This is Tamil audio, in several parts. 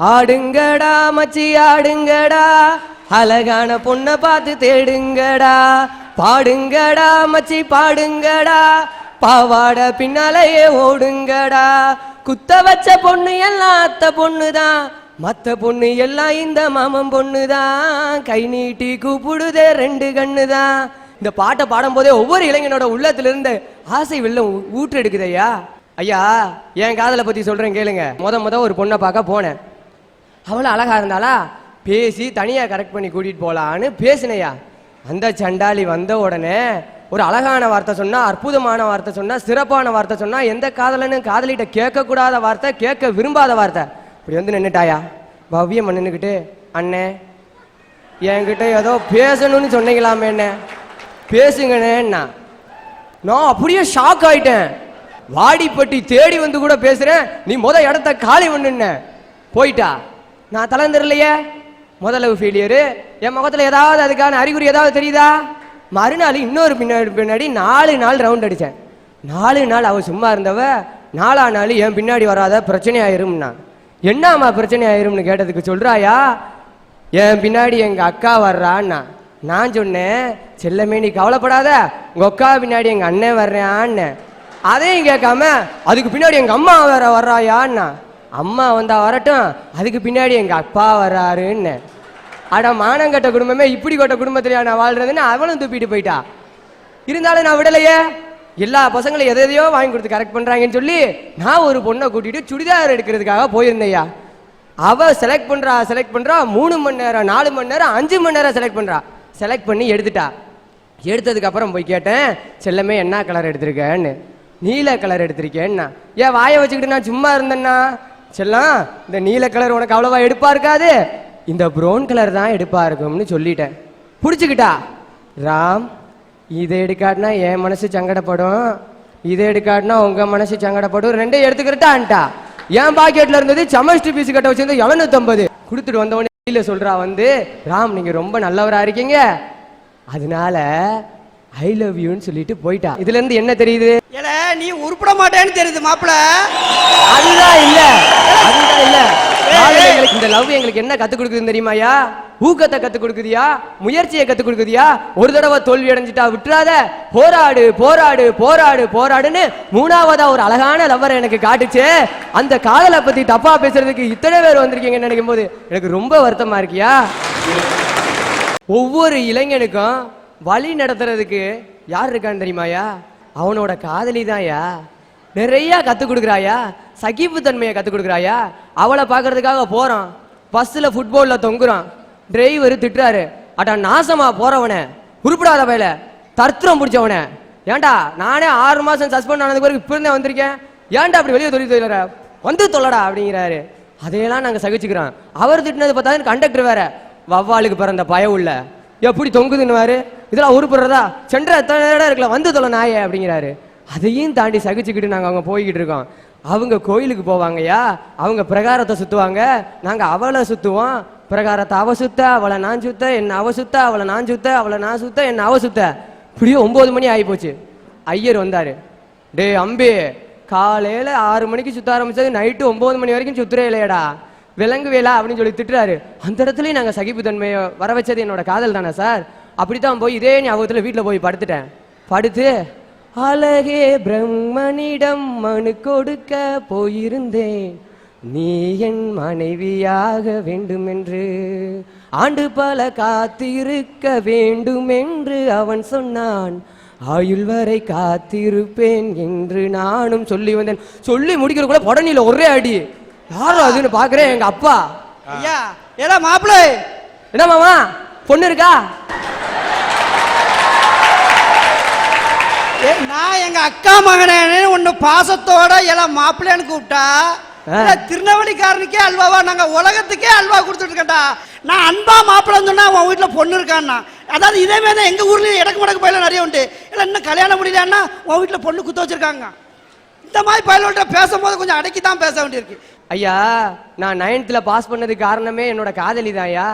ஆடுங்கடா மச்சி ஆடுங்கடா. அழகான பொண்ணை பார்த்து தேடுங்கடா. பாடுங்கடா மச்சி பாடுங்கடா. பாவாட பின்னாலேயே ஓடுங்கடா. குத்த வச்ச பொண்ணு எல்லாம் அத்த பொண்ணுதான். மத்த பொண்ணு எல்லாம் இந்த மாமன் பொண்ணுதான். கை நீட்டி கூப்பிடுதே ரெண்டு கண்ணுதான். இந்த பாட்டை பாடும்போதே ஒவ்வொரு இளைஞனோட உள்ளத்திலிருந்து ஆசை வெள்ளம் ஊ- ஊற்றெடுக்குதையா ஐயா என் காதலை பத்தி சொல்றேன் கேளுங்க. முத முத ஒரு பொண்ணை பார்க்க போனேன். அவ்வளோ அழகாக இருந்தாளா? பேசி தனியாக கரெக்ட் பண்ணி கூட்டிகிட்டு போகலான்னு பேசினையா. அந்த சண்டாளி வந்த உடனே ஒரு அழகான வார்த்தை சொன்னால் அற்புதமான வார்த்தை சொன்னால் சிறப்பான வார்த்தை சொன்னால் எந்த காதலனும் காதலிகிட்ட கேட்கக்கூடாத வார்த்தை கேட்க விரும்பாத வார்த்தை. இப்படி வந்து நின்றுட்டாயா பவ்யம் நின்றுக்கிட்டு அண்ணே என்கிட்ட ஏதோ பேசணும்னு சொன்னீங்களாமே என்ன பேசுங்கண்ணேன்னா. நான் அப்படியே ஷாக் ஆயிட்டேன். வாடிப்பட்டி தேடி வந்து கூட பேசுறேன். நீ முத இடத்த காலி பண்ணுன போயிட்டா? நான் தளர்ந்துடலையே முதல்ல ஃபெயிலியரு என் முகத்தில் ஏதாவது அதுக்கான அறிகுறி ஏதாவது தெரியுதா? மறுநாள் இன்னொரு பின்னாடி பின்னாடி நாலு நாள் ரவுண்ட் அடித்தேன் நாலு நாள் அவள் சும்மா இருந்தவ நாலா நாள் என் பின்னாடி வராத பிரச்சனை ஆயிரும்னா என்னம்மா பிரச்சனை ஆயிரும்னு கேட்டதுக்கு சொல்கிறாயா என் பின்னாடி எங்கள் அக்கா வர்றான்னா. நான் சொன்னேன் செல்லமே நீ கவலைப்படாத. உங்கள் அக்கா பின்னாடி எங்கள் அண்ணன் வர்றான்னு. அதையும் கேட்காம அதுக்கு பின்னாடி எங்கள் அம்மா வேற வர்றாயான்னா. அம்மா வந்தா வரட்டும். அதுக்கு பின்னாடி எங்கள் அப்பா வர்றாருன்னு. அட மானங்கட்ட குடும்பமே இப்படி கொட்ட குடும்பத்திலயா நான் வாழ்றதுன்னு அவளும் தூப்பிட்டு போயிட்டா. இருந்தாலும் நான் விடலையே. எல்லா பசங்களும் எதை எதையோ வாங்கி கொடுத்து கரெக்ட் பண்ணுறாங்கன்னு சொல்லி நான் ஒரு பொண்ணை கூட்டிட்டு சுடிதார் எடுக்கிறதுக்காக போயிருந்தேயா அவள் செலக்ட் பண்ணுறா செலக்ட் பண்ணுறா மூணு மணி நேரம் நாலு மணி நேரம் அஞ்சு மணி நேரம் செலக்ட் பண்ணுறா செலக்ட் பண்ணி எடுத்துட்டா. எடுத்ததுக்கப்புறம் போய் கேட்டேன் செல்லமே என்ன கலர் எடுத்திருக்கேன்னு? நீல கலர் எடுத்திருக்கேன்னா. ஏன் வாயை வச்சுக்கிட்டு நான் சும்மா இருந்தேன்னா? செல்லாம் இந்த நீல கலர் உனக்கு அவ்வளவா எடுப்பா இருக்காது. இந்த ப்ரௌன் கலர் தான் எடுப்பா இருக்கும்னு சொல்லிட்டேன். பிடிச்சிக்கிட்டா? ராம் இதை எடுக்காட்டினா என் மனசு சங்கடப்படும். இதை எடுக்காட்டினா உங்க மனசு சங்கடப்படும். ரெண்டையும் எடுத்துக்கிட்டான்ட்டா என் பாக்கெட்ல இருந்தது செமஸ்ட்ரி பீஸ் கட்ட வச்சிருந்து எழுநூத்தம்பது. கொடுத்துட்டு வந்தவொடனே வெளியில சொல்றா வந்து ராம் நீங்க ரொம்ப நல்லவரா இருக்கீங்க. அதனால ஐ லவ் யூன்னு சொல்லிட்டு போயிட்டா. இதுல இருந்து என்ன தெரியுது? ஏல நீ உருப்பட மாட்டேன்னு தெரியுது மாப்பிள. அதுதான் இல்ல. அதுதான் இல்ல. எங்களுக்கு இந்த லவ் எங்களுக்கு என்ன கத்து கொடுக்குதுன்னு தெரியுமாயா ஊக்கத்தை கத்து கொடுக்குதியா? முயற்சியை கத்து கொடுக்குதியா? ஒரு தடவை தோல்வி அடைஞ்சிட்டா விட்டுறாத. போராடு போராடு போராடு போராடுன்னு மூணாவதா ஒரு அழகான லவ்வரை எனக்கு காட்டுச்சு. அந்த காதலை பத்தி தப்பா பேசுறதுக்கு இத்தனை பேர் வந்திருக்கீங்கன்னு நினைக்கும் போது எனக்கு ரொம்ப வருத்தமா இருக்கியா? ஒவ்வொரு இளைஞனுக்கும் வழி நடத்துறதுக்கு யார் இருக்கான்னு தெரியுமாயா அவனோட காதலி தான்யா நிறைய கற்றுக் கொடுக்குறாயா சகிப்பு தன்மையை கற்றுக் கொடுக்குறாயா அவளை பார்க்கறதுக்காக போகிறான் பஸ்ஸில் ஃபுட்பாலில் தொங்குறான். டிரைவர் திட்டுறாரு. அட்டா நாசமா போறவனே. உருப்பிடாத வயல தர்த்தரம் பிடிச்சவனே. ஏன்டா நானே ஆறு மாசம் சஸ்பெண்ட் ஆனதுக்கு பிறகு இப்போ இருந்தே வந்திருக்கேன்? ஏன்டா அப்படி வெளியே தொழில் தொழிலற வந்து தொல்லடா அப்படிங்கிறாரு. அதையெல்லாம் நாங்கள் சகிச்சுக்கிறோம். அவர் திட்டினது பார்த்தா கண்டக்டர் வேற. வவ்வாளுக்கு பிறந்த பய உள்ள. எப்படி தொங்குதுன்னுவாரு? இதெல்லாம் உருப்புறதா சென்ற எத்தனை இடம் இருக்கல வந்து தொலை நாயே அப்படிங்கிறாரு. அதையும் தாண்டி சகிச்சுக்கிட்டு நாங்கள் அவங்க போய்கிட்டு இருக்கோம். அவங்க கோயிலுக்கு போவாங்கய்யா அவங்க பிரகாரத்தை சுற்றுவாங்க நாங்கள் அவளை சுற்றுவோம் பிரகாரத்தை அவ சுத்த அவளை நான் சுத்த என்ன அவ சுத்த அவளை நான் சுத்த அவளை நான் சுத்த என்ன அவ சுத்த. இப்படியே ஒம்பது மணி ஆகி போச்சு ஐயர் வந்தார். டேய் அம்பி காலையில் ஆறு மணிக்கு சுத்த ஆரம்பிச்சது நைட்டு ஒம்பது மணி வரைக்கும் சுத்துறே இல்லையடா. விலங்குவேலா அப்படின்னு சொல்லி திட்டுறாரு. அந்த இடத்துலயும் நாங்கள் சகிப்புத்தன்மையை வர வச்சது என்னோட காதல் தானே சார்? அப்படித்தான் போய் இதே ஞாபகத்தில் வீட்டில் போய் படுத்துட்டேன். படுத்து அழகே பிரம்மனிடம் மனு கொடுக்க போயிருந்தேன். நீ என் மனைவியாக வேண்டுமென்று. ஆண்டு பல காத்திருக்க வேண்டுமென்று அவன் சொன்னான். ஆயுள் வரை காத்திருப்பேன் என்று நானும் சொல்லி வந்தேன். சொல்லி முடிக்கிறக்குள்ள உடனே ஒரே அடி. யாரும் அதுன்னு பாக்குறேன் எங்க அப்பா. ஐயா ஏல மாப்பிள என்ன மாமா பொண்ணு இருக்கா? நான் எங்க அக்கா மகனேன்னு உன்னை பாசத்தோட எல்லாம் மாப்பிள்ளைன்னு கூப்பிட்டா திருநெல்வேலிக்காரனுக்கே அல்வாவா நாங்க உலகத்துக்கே அல்வா கொடுத்துட்டு இருக்கேன்டா நான் அன்பா மாப்பிள்ளைன்னு சொன்னா உன் வீட்டுல பொண்ணு இருக்கான்னா. அதாவது இதே மாதிரி தான் எங்க ஊர்லயும் இடக்கு மடக்கு பயில நிறைய உண்டு. இல்ல இன்னும் கல்யாணம் முடியலன்னா உன் வீட்டுல பொண்ணு குத்த வச்சிருக்காங்க. இந்த மாதிரி பயிலோட்ட பேசும்போது கொஞ்சம் அடக்கி தான் பேச வேண்டியிருக்கு. ஐயா நான் நைன்த்தில் பாஸ் பண்ணதுக்கு காரணமே என்னோட காதலி தான் ஐயா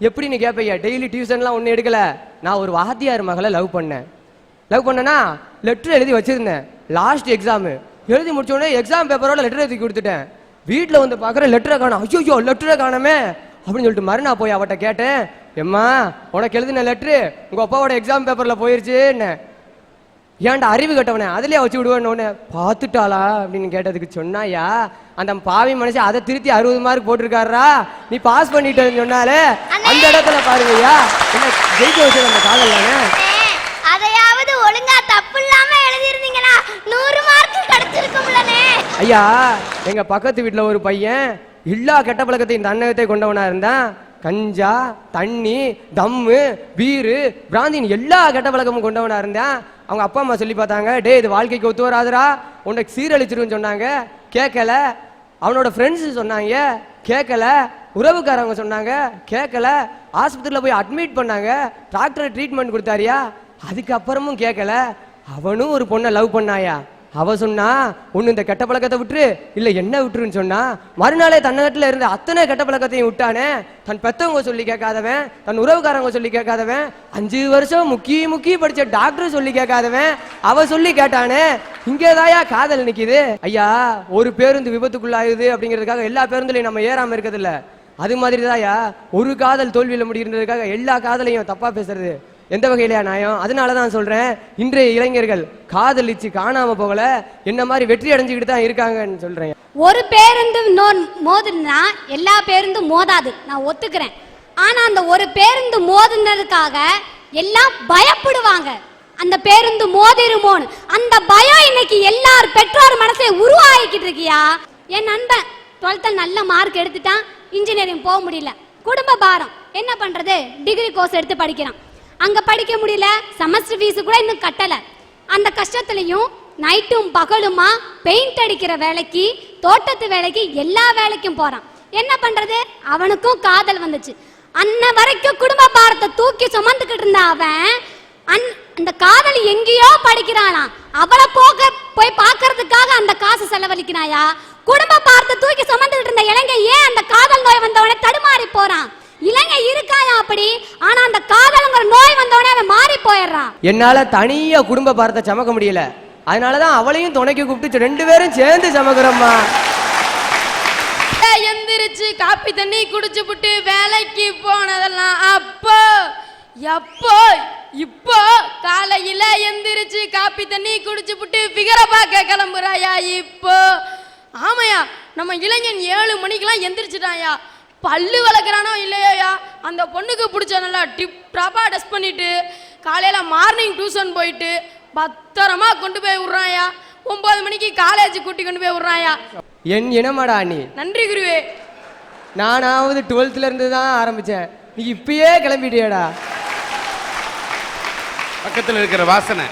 எப்படின்னு கேப்பையா டெய்லி டியூஷன்லாம் ஒன்றும் எடுக்கல. நான் ஒரு வாத்தியார் மகளை லவ் பண்ணேன். லவ் பண்ணனா லெட்டர் எழுதி வச்சிருந்தேன். லாஸ்ட் எக்ஸாமு எழுதி முடிச்சோடனே எக்ஸாம் பேப்பரோட லெட்டர் எழுதி கொடுத்துட்டேன். வீட்டில் வந்து பார்க்குற லெட்டரை காணும். ஐயோ லெட்டரை காணமே. அப்படின்னு சொல்லிட்டு மறுநாள் போய் அவட்ட கேட்டேன். எம்மா உனக்கு எழுதின லெட்ரு உங்கள் அப்பாவோட எக்ஸாம் பேப்பரில் போயிருச்சுன்னு. ஏன்டா அறிவு கட்டவனே? அதுலயே வச்சு விடுவேன்னு பார்த்துட்டாளா? அப்படின்னு கேட்டதுக்கு சொன்னாயா? அந்த பாவி மனுஷன் அதை திருத்தி அறுபது மார்க் போட்டிருக்காரா நீ பாஸ் பண்ணிட்டேன்னு சொன்னாலே அந்த இடத்துல பாருங்கய்யா. என்ன ஜெயிக்க வச்சது அந்த காதல் தானே? அதையாவது ஒழுங்கா தப்பு இல்லாம எழுதிருந்தீங்கன்னா நூறு மார்க் கிடைச்சிருக்கும்லண்ணே. ஐயா எங்க பக்கத்து வீட்டுல ஒரு பையன் எல்லா கெட்ட பழக்கத்தையும் தன்னகத்தை கொண்டவனா இருந்தான். கஞ்சா தண்ணி தம்மு பீரு பிராந்தின் எல்லா கெட்ட பழக்கமும் கொண்டவனா இருந்தான். அவங்க அப்பா அம்மா சொல்லி பார்த்தாங்க டேய் இது வாழ்க்கைக்கு ஒத்து வராதுடா. உனக்கு சீரழிச்சிருன்னு சொன்னாங்க. கேட்கல. அவனோட ஃப்ரெண்ட்ஸ் சொன்னாங்க. கேட்கல. உறவுக்காரவங்க சொன்னாங்க. கேட்கல. ஆஸ்பத்திரியில் போய் அட்மிட் பண்ணாங்க. டாக்டர் ட்ரீட்மெண்ட் கொடுத்தாரியா? அதுக்கப்புறமும் கேட்கல. அவனும் ஒரு பொண்ணை லவ் பண்ணாயா? அவ சொன்னா ஒன்று இந்த கெட்ட பழக்கத்தை விட்டுரு. இல்லை என்ன விட்டுருன்னு சொன்னா மறுநாளே தன்னகத்துல இருந்த அத்தனை கெட்ட பழக்கத்தையும் விட்டானே தன் பெத்தவங்க சொல்லி கேட்காதவன் தன் உறவுக்காரங்க சொல்லி கேட்காதவன் அஞ்சு வருஷம் முக்கிய முக்கி படித்த டாக்டர் சொல்லி கேட்காதவன் அவ சொல்லி கேட்டானே இங்கேதாயா காதல் நிற்கிது ஐயா ஒரு பேருந்து விபத்துக்குள்ளாயுது அப்படிங்கிறதுக்காக எல்லா பேருந்துலையும் நம்ம ஏறாமல் இருக்கிறதில்ல அது மாதிரி தாயா ஒரு காதல் தோல்வியில் முடிகிறதுக்காக எல்லா காதலையும் தப்பாக பேசுறது. எந்த வகையிலையா நியாயம் அதனால தான் சொல்கிறேன் இன்றைய இளைஞர்கள் காதலிச்சு காணாம போகல என்ன மாதிரி வெற்றி அடைஞ்சுக்கிட்டு தான் இருக்காங்கன்னு சொல்கிறேன் ஒரு பேருந்து இன்னொரு மோதுனா எல்லா பேருந்தும் மோதாது. நான் ஒத்துக்கிறேன். ஆனால் அந்த ஒரு பேருந்து மோதுனதுக்காக எல்லாம் பயப்படுவாங்க. அந்த பேருந்து மோதிருமோன்னு. அந்த பயம் இன்னைக்கு எல்லார் பெற்றோர் மனசை உருவாக்கிட்டு இருக்கியா? என் நண்பன் டுவெல்த்தில் நல்ல மார்க் எடுத்துட்டான். இன்ஜினியரிங் போக முடியல. குடும்ப பாரம். என்ன பண்றது? டிகிரி கோர்ஸ் எடுத்து படிக்கிறான். அங்க படிக்க முடியல செமஸ்டர் ஃபீஸ் கூட இன்னும் கட்டல. அந்த கஷ்டத்துலயும் நைட்டும் பகலுமா பெயிண்ட் அடிக்கிற வேலைக்கு தோட்டத்து வேலைக்கு எல்லா வேலைக்கும் போறான். என்ன பண்றது? அவனுக்கும் காதல் வந்துச்சு. அன்ன வரைக்கும் குடும்ப பாரத்தை தூக்கி சுமந்துக்கிட்டு இருந்த அவன் அந் அந்த காதல் எங்கேயோ படிக்கிறானா அவளை போக போய் பார்க்கறதுக்காக அந்த காசு செலவழிக்கிறாயா? குடும்ப பாரத்தை தூக்கி சுமந்துட்டு இருந்த இளைஞ ஏன் அந்த காதல் நோய் வந்தவனே தடுமாறி போறான்? இளைஞ இருக்காயா அப்படி? ஆனா அந்த காதலுங்கிற நோய் வந்தவனே அவன் மாறி போயிடுறான். என்னால தனியா குடும்ப பாரத்தை சமக்க முடியல. அதனாலதான் அவளையும் துணைக்கு கூப்பிட்டு ரெண்டு பேரும் சேர்ந்து சமக்கிறோம்மா. எந்திரிச்சு காப்பி தண்ணி குடிச்சு புட்டு வேலைக்கு போனதெல்லாம் அப்போ எப்போ இப்போ காலையில எந்திரிச்சு காப்பி தண்ணி குடிச்சு புட்டு ஃபிகரை பார்க்க கிளம்புறாயா இப்போ? ஆமாயா நம்ம இளைஞன் ஏழு மணிக்கெல்லாம் எந்திரிச்சிட்டாயா? பல்லு வளர்க்குறானோ இல்லையோயா? அந்த பொண்ணுக்கு பிடிச்ச நல்லா டிப் டாப்பாக டஸ்ட் பண்ணிட்டு காலையில மார்னிங் டியூஷன் போயிட்டு பத்திரமா கொண்டு போய் விட்றாயா? ஒன்பது மணிக்கு காலேஜ் கூட்டி கொண்டு போய் விட்றாயா? என் இனமாடா நீ. நன்றி குருவே. நானாவது டுவெல்த்ல இருந்து தான் ஆரம்பிச்சேன். நீ இப்பயே கிளம்பிட்டியடா. பக்கத்தில் இருக்கிற வாசனை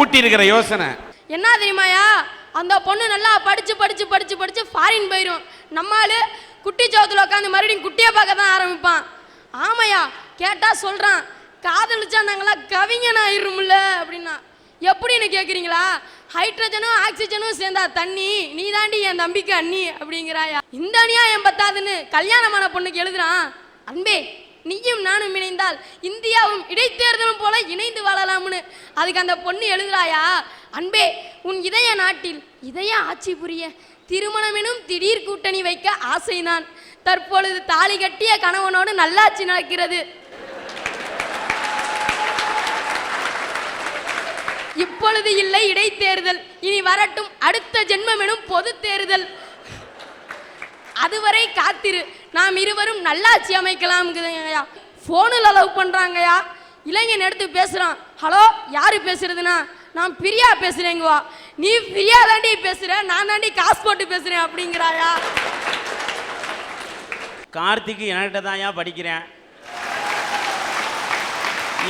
ஊட்டி இருக்கிற யோசனை. என்ன தெரியுமாயா? அந்த பொண்ணு நல்லா படிச்சு படிச்சு படிச்சு படிச்சு ஃபாரின் போயிடும் நம்மாளு குட்டி சோத்துல உட்காந்து மறுபடியும் குட்டியை பார்க்க தான் ஆரம்பிப்பான். ஆமையா கேட்டா சொல்றான் காதலிச்சா நாங்களாம் கவிஞன் ஆயிரும்ல? அப்படின்னா. எப்படின்னு கேக்குறீங்களா? ஹைட்ரஜனும் ஆக்சிஜனும் சேர்ந்தா தண்ணி நீ தாண்டி என் தம்பிக்கு அண்ணி அப்படிங்கிறாயா. இந்த அணியா என் பத்தாதுன்னு கல்யாணமான பொண்ணுக்கு எழுதுறான். அன்பே நீயும் நானும் இணைந்தால் இந்தியாவும் இடைத்தேர்தலும் போல இணைந்து வாழலாம்னு அதுக்கு அந்த பொண்ணு எழுதுறாயா. அன்பே உன் இதய நாட்டில் இதய ஆட்சி புரிய திருமணம் எனும் திடீர் கூட்டணி வைக்க ஆசைதான் தற்பொழுது தாலி கட்டிய கணவனோடு நல்லாட்சி நடக்கிறது. இப்பொழுது இல்லை இடைத்தேர்தல். இனி வரட்டும் அடுத்த ஜென்மம் எனும் பொது தேர்தல். அதுவரை காத்திரு. நாம் இருவரும் நல்லாட்சி அமைக்கலாம்ங்குதுங்கய்யா ஃபோனில் லவ் பண்ணுறாங்கய்யா இளைஞன் எடுத்து பேசுகிறான் ஹலோ யார் பேசுறதுனா நான் பிரியா பேசுறேங்குவா நீ பிரியா தாண்டி பேசுகிற நான் தாண்டி காசு போட்டு பேசுகிறேன் அப்படிங்கிறாயா? கார்த்திக் என்கிட்ட தான் படிக்கிறேன்?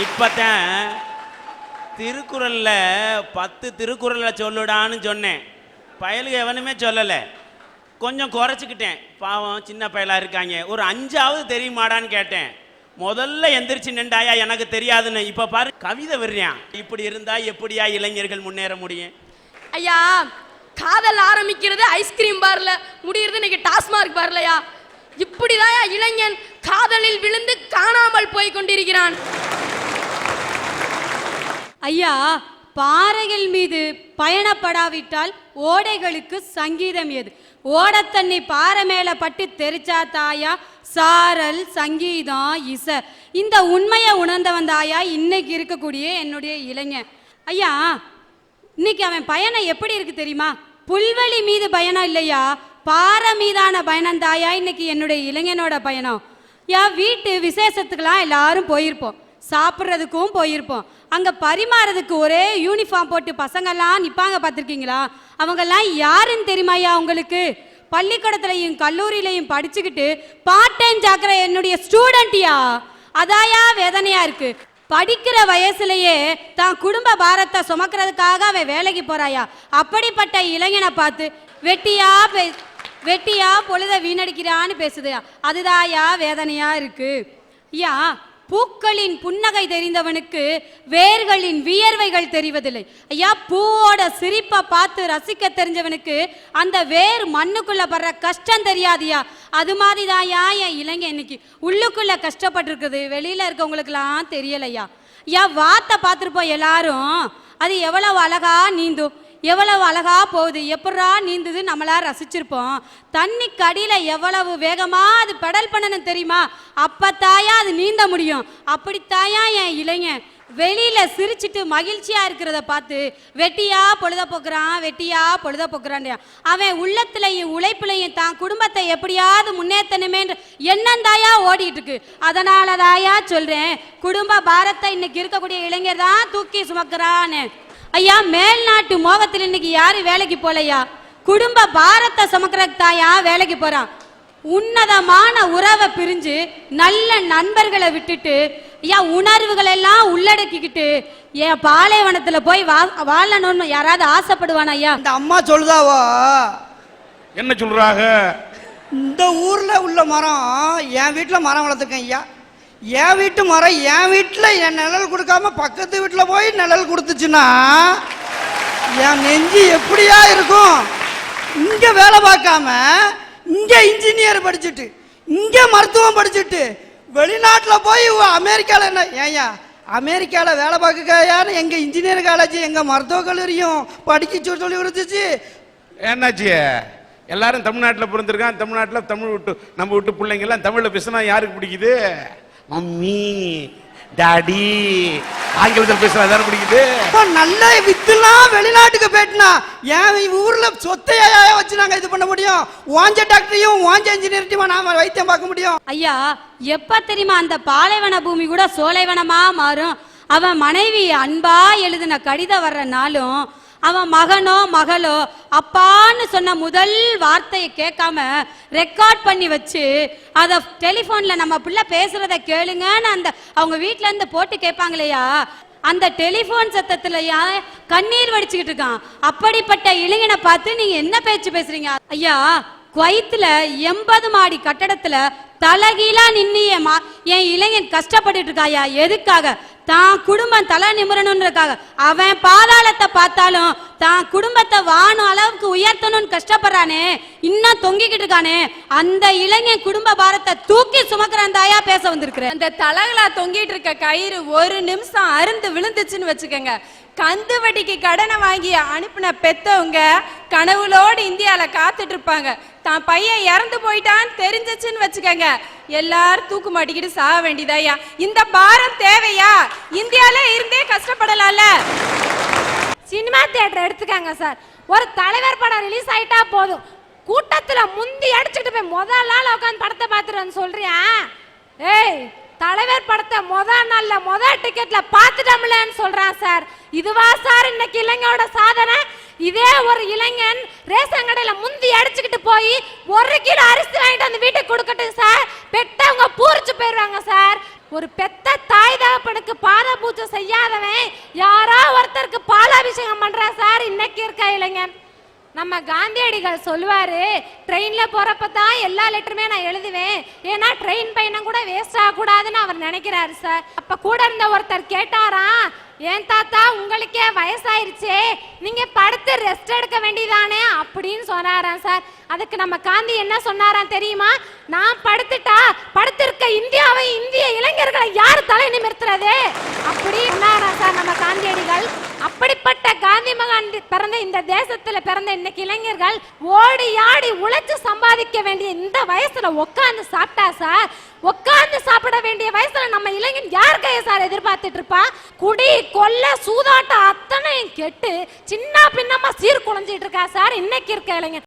இப்போத்தான் திருக்குறளில் பத்து திருக்குறளை சொல்லுடான்னு சொன்னேன். பயலுக்கு எவனுமே சொல்லலை. கொஞ்சம் குறைச்சிக்கிட்டேன். பாவம் சின்ன பயலாக இருக்காங்க. ஒரு அஞ்சாவது தெரியுமாடான்னு கேட்டேன். முதல்ல எந்திரிச்சு நின்றாயா? எனக்கு தெரியாதுன்னு. இப்போ பாரு கவிதை விடுறான். இப்படி இருந்தா எப்படியா இளைஞர்கள் முன்னேற முடியும்? ஐயா காதல் ஆரம்பிக்கிறது ஐஸ்கிரீம் பார்ல முடியறது இன்னைக்கு டாஸ்மார்க் பார்லையா இப்படிதாயா இளைஞன் காதலில் விழுந்து காணாமல் போய் கொண்டிருக்கிறான். ஐயா பாறைகள் மீது பயணப்படாவிட்டால் ஓடைகளுக்கு சங்கீதம் ஏது ஓடத்தண்ணி பாறை மேல பட்டு தெரிச்சா தாயா? சாரல் சங்கீதம் இசை. இந்த உண்மையை உணர்ந்தவன் தாயா? இன்னைக்கு இருக்கக்கூடிய என்னுடைய இளைஞன். ஐயா இன்னைக்கு அவன் பயணம் எப்படி இருக்கு தெரியுமா? புல்வெளி மீது பயணம் இல்லையா? பாறை மீதான பயணம் தாயா? இன்னைக்கு என்னுடைய இளைஞனோட பயணம். யா வீட்டு விசேஷத்துக்கெல்லாம் எல்லாரும் போயிருப்போம். சாப்பிட்றதுக்கும் போயிருப்போம். அங்கே பரிமாறதுக்கு ஒரே யூனிஃபார்ம் போட்டு பசங்கெல்லாம் நிற்பாங்க பார்த்துருக்கீங்களா? அவங்கெல்லாம் யாருன்னு தெரியுமாயா உங்களுக்கு? பள்ளிக்கூடத்துலையும் கல்லூரியிலையும் படிச்சுக்கிட்டு பார்ட் டைம் ஜாக்கிற என்னுடைய ஸ்டூடெண்ட்டியா அதாயா வேதனையா இருக்கு. படிக்கிற வயசுலயே தான் குடும்ப பாரத்தை சுமக்கிறதுக்காக அவன் வேலைக்கு போறாயா அப்படிப்பட்ட இளைஞனை பார்த்து வெட்டியா பே வெட்டியா பொழுத வீணடிக்கிறான்னு பேசுதையா அதுதாயா வேதனையா இருக்கு. ஐயா பூக்களின் புன்னகை தெரிந்தவனுக்கு வேர்களின் வியர்வைகள் தெரிவதில்லை. ஐயா பூவோட சிரிப்பை பார்த்து ரசிக்க தெரிஞ்சவனுக்கு அந்த வேர் மண்ணுக்குள்ள படுற கஷ்டம் தெரியாதியா? அது மாதிரிதாயா என் இளைஞன் இன்னைக்கு உள்ளுக்குள்ள கஷ்டப்பட்டிருக்குது. வெளியில இருக்கவங்களுக்குலாம் தெரியலையா? ஐயா வார்த்தை பார்த்துருப்போம் எல்லாரும் அது எவ்வளவு அழகா நீந்தும். எவ்வளவு அழகா போகுது எப்படா நீந்துது நம்மளா ரசிச்சிருப்போம். தண்ணிக்கு அடியில எவ்வளவு வேகமா அது பெடல் பண்ணணும் தெரியுமா? அப்பத்தாயா அது நீந்த முடியும். அப்படித்தாயா என் இளைஞன். வெளியில சிரிச்சிட்டு மகிழ்ச்சியா இருக்கிறத பார்த்து வெட்டியா பொழுத போக்குறான் வெட்டியா பொழுத போக்குறான் அவன் உள்ளத்திலையும் உழைப்புலையும் தான் குடும்பத்தை எப்படியாவது முன்னேற்றணுமேன்ற எண்ணம் தாயா ஓடிட்டு இருக்கு அதனால தாயா சொல்றேன் குடும்ப பாரத்தை இன்னைக்கு இருக்கக்கூடிய இளைஞர் தான் தூக்கி சுமக்கிறான்னு. ஐயா மேல்நாட்டு மோகத்தில் இன்னைக்கு யாரும் வேலைக்கு போலையா? குடும்ப பாரத்தை சுமக்கிறதுக்கு தாயா வேலைக்கு போறான்? உன்னதமான உறவை பிரிஞ்சு நல்ல நண்பர்களை விட்டுட்டு ஐயா உணர்வுகள் எல்லாம் உள்ளடக்கிக்கிட்டு என் பாலைவனத்துல போய் வா வாழணும்னு யாராவது ஆசைப்படுவானா ஐயா? இந்த அம்மா சொல்லுதாவோ? என்ன சொல்றாங்க? இந்த ஊர்ல உள்ள மரம் என் வீட்டில் மரம் வளர்த்துருக்கேன் ஐயா. என் வீட்டு மரம் என் வீட்டில் என் நிழல் கொடுக்காம பக்கத்து வீட்டில் போய் நிழல் கொடுத்துச்சுன்னா என் நெஞ்சு எப்படியா இருக்கும்? இங்கே வேலை பார்க்காம இங்கே இன்ஜினியர் படிச்சுட்டு இங்கே மருத்துவம் படிச்சுட்டு வெளிநாட்டில் போய் அமெரிக்காவில் என்ன ஏயா அமெரிக்காவில் வேலை பார்க்கயான்னு எங்கள் இன்ஜினியர் காலேஜ் எங்கள் மருத்துவக் கல்லூரியும் படிக்க சொல்லி கொடுத்துச்சு. என்னாச்சு எல்லாரும் தமிழ்நாட்டில் பிறந்திருக்கான் தமிழ்நாட்டில் தமிழ் விட்டு நம்ம விட்டு பிள்ளைங்கெல்லாம் தமிழில் பேசினா யாருக்கு பிடிக்குது? மம்மி டாடி ஆங்கிலத்தில் பேசினா யாரும் பிடிக்குது. நல்ல வித்துலாம் வெளிநாட்டுக்கு போயிட்டுனா என் ஊர்ல சொத்தையா வச்சு நாங்க இது பண்ண முடியும்? வாஞ்ச டாக்டரையும் வாஞ்ச இன்ஜினியர்ட்டையும் நாம வைத்தியம் பார்க்க முடியும்? ஐயா எப்ப தெரியுமா அந்த பாலைவன பூமி கூட சோலைவனமா மாறும்? அவன் மனைவி அன்பா எழுதின கடிதம் வர்ற நாளும் அவன் மகனோ மகளோ அப்பான்னு சொன்ன முதல் வார்த்தையை கேட்காம ரெக்கார்ட் பண்ணி வச்சு அதை டெலிஃபோன்ல நம்ம பிள்ளை பேசுறத கேளுங்கன்னு அந்த அவங்க வீட்டிலேருந்து இருந்து போட்டு கேட்பாங்களையா? அந்த டெலிஃபோன் சத்தத்துலயா கண்ணீர் வடிச்சுக்கிட்டு இருக்கான். அப்படிப்பட்ட இளைஞனை பார்த்து நீங்க என்ன பேச்சு பேசுறீங்க? ஐயா குவைத்துல எண்பது மாடி கட்டடத்துல தலகீழா நின்னு என் மா என் இளைஞன் கஷ்டப்பட்டுட்டு இருக்காயா? எதுக்காக? தான் குடும்பம் தலை நிமிரணுன்றக்காக அவன் பாதாளத்தை பார்த்தாலும் தான் குடும்பத்தை வாணும் அளவுக்கு உயர்த்தணும்னு கஷ்டப்படுறானே இன்னும் தொங்கிக்கிட்டு இருக்கானே அந்த இளைஞன் குடும்ப பாரத்தை தூக்கி சுமக்கிறான் தாயா பேச வந்திருக்கிறேன். அந்த தலகளா தொங்கிட்டு இருக்க கயிறு ஒரு நிமிஷம் அருந்து விழுந்துச்சுன்னு வச்சுக்கோங்க. கந்து வட்டிக்கு கடனை வாங்கி அனுப்பின பெத்தவங்க கனவுளோடு இந்தியால காத்துட்டு இருப்பாங்க. தான் பையன் இறந்து போயிட்டான்னு தெரிஞ்சிச்சுன்னு வச்சுக்கோங்க. எல்லாரும் தூக்கு மாட்டிக்கிட்டு சாக வேண்டியதாயா இந்த பாரம் தேவையா? இந்தியால இருந்தே கஷ்டப்படலாம்ல. சினிமா தியேட்டர் எடுத்துக்காங்க சார். ஒரு தலைவர் படம் ரிலீஸ் ஆயிட்டா போதும். கூட்டத்துல முந்தி அடிச்சுட்டு போய் முதல் நாள் உட்காந்து படத்தை பார்த்துட்டு சொல்றியா? ஏய் தலைவர் படத்தை முத நாள்ல முத டிக்கெட்ல பார்த்துட்டோம்லன்னு சொல்றான் சார். இதுவா சார் இன்னைக்கு இளைஞரோட சாதனை? இதே ஒரு இளைஞன் ரேஷன் கடையில முந்தி அடிச்சுக்கிட்டு போய் ஒரு கிலோ அரிசி வாங்கிட்டு வந்து வீட்டுக்கு கொடுக்கட்டும் சார். பெத்தவங்க பூரிச்சு போயிடுவாங்க சார். ஒரு பெத்த பூஜை செய்யாதவன். யாரோ ஒருத்தருக்கு பாலாபிஷேகம் பண்றேன் சார்? இன்னைக்கு இருக்க இளைஞன் நம்ம காந்தியடிகள் சொல்லுவாரு ட்ரெயின்ல போறப்ப தான் எல்லா லெட்டருமே நான் எழுதுவேன். ஏன்னா ட்ரெயின் பயணம் கூட வேஸ்ட் ஆகக்கூடாதுன்னு அவர் நினைக்கிறாரு சார் அப்ப கூட இருந்த ஒருத்தர் கேட்டாராம் ஏன் தாத்தா உங்களுக்கே வயசாயிருச்சே. நீங்க படுத்து ரெஸ்ட் எடுக்க வேண்டியதானே? அப்படின்னு சொன்னாராம் சார் அதுக்கு நம்ம காந்தி என்ன சொன்னாராம் தெரியுமா? நான் படுத்துட்டா படுத்திருக்க இந்தியாவை இந்திய இளைஞர்களை யார் தலை நிமிர்த்துறது? அப்படி சொன்னாராம் சார் நம்ம காந்தியடிகள். அப்படிப்பட்ட காந்தி மகான் பிறந்த இந்த தேசத்துல பிறந்த இன்னைக்கு இளைஞர்கள் ஓடி ஆடி உழைச்சு சம்பாதிக்க வேண்டிய இந்த வயசுல உட்காந்து சாப்பிட்டா சார் உட்காந்து சாப்பிட வேண்டிய வயசுல நம்ம இளைஞன் யார் கையை சார் எதிர்பார்த்துட்டு இருப்பா? குடி கொல்ல சூதாட்டம் அத்தனையும் கெட்டு சின்ன பின்னமா சீர்குலைஞ்சிட்டு இருக்கா சார் இன்னைக்கு இருக்க இளைஞன்.